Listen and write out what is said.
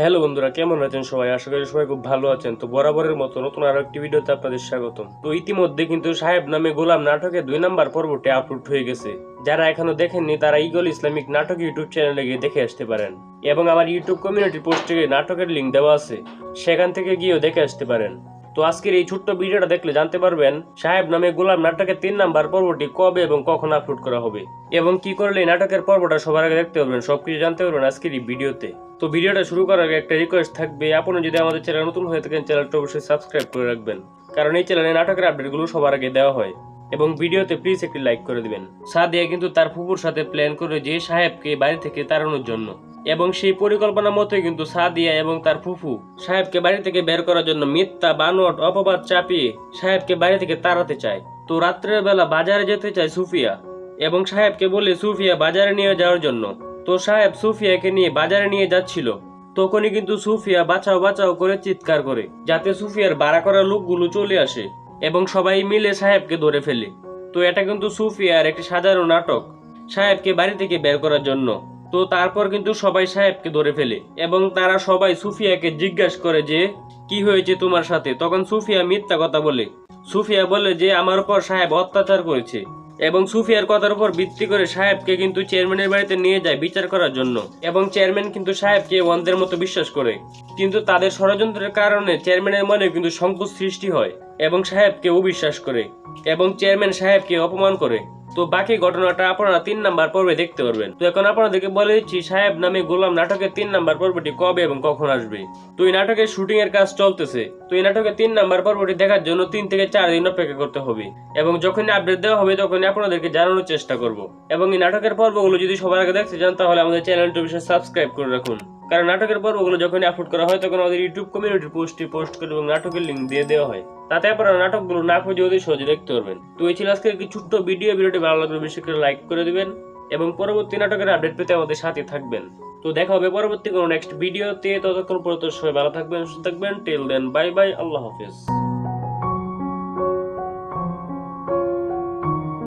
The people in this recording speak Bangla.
হ্যালো বন্ধুরা, কেমন আছেন সবাই? আশা করি সবাই খুব ভালো আছেন। তো বরাবরের মতো নতুন আরও একটি ভিডিওতে আপনাদের স্বাগতম। তো ইতিমধ্যে কিন্তু সাহেব নামে গোলাম নাটকে দুই নাম্বার পর্বটি আপলোড হয়ে গেছে। যারা এখনও দেখেননি, তারা ইগল ইসলামিক নাটক ইউটিউব চ্যানেলে গিয়ে দেখে আসতে পারেন। এবং আমার ইউটিউব কমিউনিটি পোস্টে নাটকের লিঙ্ক দেওয়া আছে। সেখান থেকে গিয়েও দেখে আসতে পারেন। তো আজকের এই ছোট্ট ভিডিওটা দেখলে জানতে পারবেন, সাহেব নামে গোলাম নাটকের তিন নাম্বার পর্বটি কবে এবং কখন আপলোড করা হবে এবং কি করলে এই নাটকের পর্বটা সবার আগে দেখতে পারবেন, সবকিছু জানতে পারবেন আজকের এই ভিডিওতে। তো ভিডিওটা শুরু করার আগে একটা রিকোয়েস্ট থাকবে, আপনি যদি আমাদের চ্যানেল নতুন হয়ে থাকেন চ্যানেলটা অবশ্যই সাবস্ক্রাইব করে রাখবেন, কারণ এই চ্যানেলে নাটকের আপডেটগুলো সবার আগে দেওয়া হয় এবং ভিডিওতে প্লিজ একটি লাইক করে দিবেন। সাদিয়া কিন্তু তার ফুপুর সাথে প্ল্যান করে যে সাহেবকে বাড়ি থেকে তাড়ানোর জন্য। এবং সেই পরিকল্পনা মতোই কিন্তু সাদিয়া এবং তার ফুফু সাহেবকে বাড়ি থেকে বের করার জন্য মিথ্যা বানোয়াট অপবাদ চাপিয়ে সাহেবকে বাড়ি থেকে তাড়াতে চায়। তো রাত্রের বেলা বাজারে যেতে চায় সুফিয়া এবং সাহেবকে বলে, সুফিয়া, বাজারে নিয়ে যাওয়ার জন্য। তো সাহেব সুফিয়াকে নিয়ে বাজারে নিয়ে যাচ্ছিল। তখনই কিন্তু সুফিয়া বাঁচাও বাঁচাও করে চিৎকার করে, যাতে সুফিয়ার বাড়া করা লোকগুলো চলে আসে এবং সবাই মিলে সাহেবকে ধরে ফেলে। তো এটা কিন্তু সুফিয়ার একটি সাধারণ নাটক, সাহেবকে বাড়ি থেকে বের করার জন্য। তো তারপর কিন্তু সবাই সাহেবকে ধরে ফেলে এবং তারা সবাই সুফিয়াকে জিজ্ঞাসা করে যে, কি হয়েছে তোমার সাথে? তখন সুফিয়া মিথ্যা কথা বলে। সুফিয়া বলে যে, আমার উপর সাহেব অত্যাচার করেছে। এবং সুফিয়ার কথার উপর ভিত্তি করে সাহেবকে কিন্তু চেয়ারম্যানের বাড়িতে নিয়ে যায় বিচার করার জন্য এবং চেয়ারম্যান কিন্তু সাহেবকে অন্ধের মতো বিশ্বাস করে। কিন্তু তাদের ষড়যন্ত্রের কারণে চেয়ারম্যানের মনে কিন্তু সংকোচ সৃষ্টি হয় এবং সাহেবকে অবিশ্বাস করে এবং চেয়ারম্যান সাহেবকে অপমান করে। তো বাকি ঘটনাটা আপনারা তিন নাম্বার পর্বে দেখতে পারবেন। তো এখন আপনাদেরকে বলে দিচ্ছি, সাহেব নামে গোলাম নাটকের তিন নাম্বার পর্বটি কবে এবং কখন আসবে? তো এই নাটকের শুটিং এর কাজ চলতেছে। তো এই নাটকের তিন নাম্বার পর্বটি দেখার জন্য তিন থেকে চার দিন অপেক্ষা করতে হবে এবং যখনই আপডেট দেওয়া হবে তখনই আপনাদেরকে জানানোর চেষ্টা করব। এবং এই নাটকের পর্বগুলো যদি সবার আগে দেখতে চান, তাহলে আমাদের চ্যানেলটি বিষয়ে সাবস্ক্রাইব করে রাখুন। কারণ নাটকের পর্বগুলো যখনই আপলোড করা হয়, তখন আমাদের ইউটিউব কমিউনিটি পোস্টটি পোস্ট করে এবং নাটকের লিঙ্ক দিয়ে দেওয়া হয়। তাতে আপনারা নাটকগুলো না খুঁজে অতি সহজে দেখতে পারবেন। তো এই ছিল আজকের একটি ছোট্ট ভিডিও। ভিডিওটি ভালো লাগলে বেশি করে লাইক করে দেবেন এবং পরবর্তী নাটকের আপডেট পেতে আমাদের সাথে থাকবেন। তো দেখা হবে পরবর্তী কোনো নেক্সট ভিডিওতে। ততক্ষণ পর্যন্ত সবাই ভালো থাকবেন, সুস্থ থাকবেন। টেল দেন বাই বাই আল্লাহ হাফেজ।